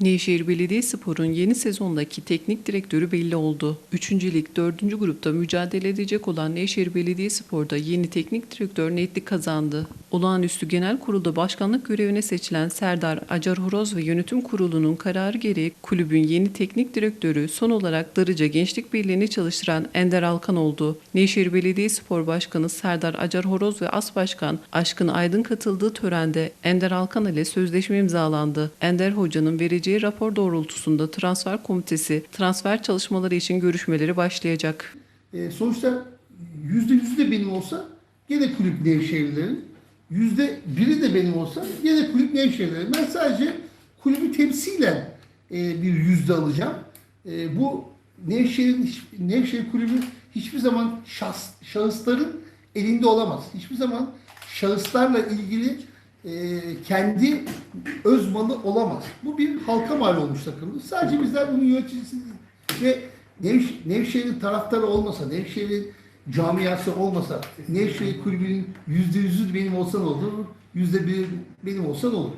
Nevşehir Belediyespor'un yeni sezondaki teknik direktörü belli oldu. 3. Lig 4. grupta mücadele edecek olan Nevşehir Belediyespor'da yeni teknik direktör netlik kazandı. Olağanüstü Genel Kurulda başkanlık görevine seçilen Serdar Acar Horoz ve yönetim kurulunun kararı gereği kulübün yeni teknik direktörü son olarak Darıca Gençlik Birliği'ni çalıştıran Ender Alkan oldu. Nevşehir Belediyespor Başkanı Serdar Acar Horoz ve As Başkan Aşkın Aydın katıldığı törende Ender Alkan ile sözleşme imzalandı. Ender Hoca'nın vereceği rapor doğrultusunda transfer komitesi transfer çalışmaları için görüşmeleri başlayacak. E, sonuçta yüzde yüzü de benim olsa gene kulüp Nevşehirlerin. Yüzde biri de benim olsa gene kulüp Nevşehirlerin. Ben sadece kulübü temsilen e, bir yüzde alacağım. E, bu Nevşehir'in Nevşehir kulübü hiçbir zaman şahs, şahısların elinde olamaz. Hiçbir zaman şahıslarla ilgili e, kendi öz malı olamaz. Bu bir halka mal olmuş takımdır. Sadece bizler bunun yöneticisi ve Nevş- Nevşehir'in taraftarı olmasa, Nevşehir'in camiası olmasa, Nevşehir kulübünün yüzde yüzü benim olsa ne olur, yüzde bir benim olsa ne olur?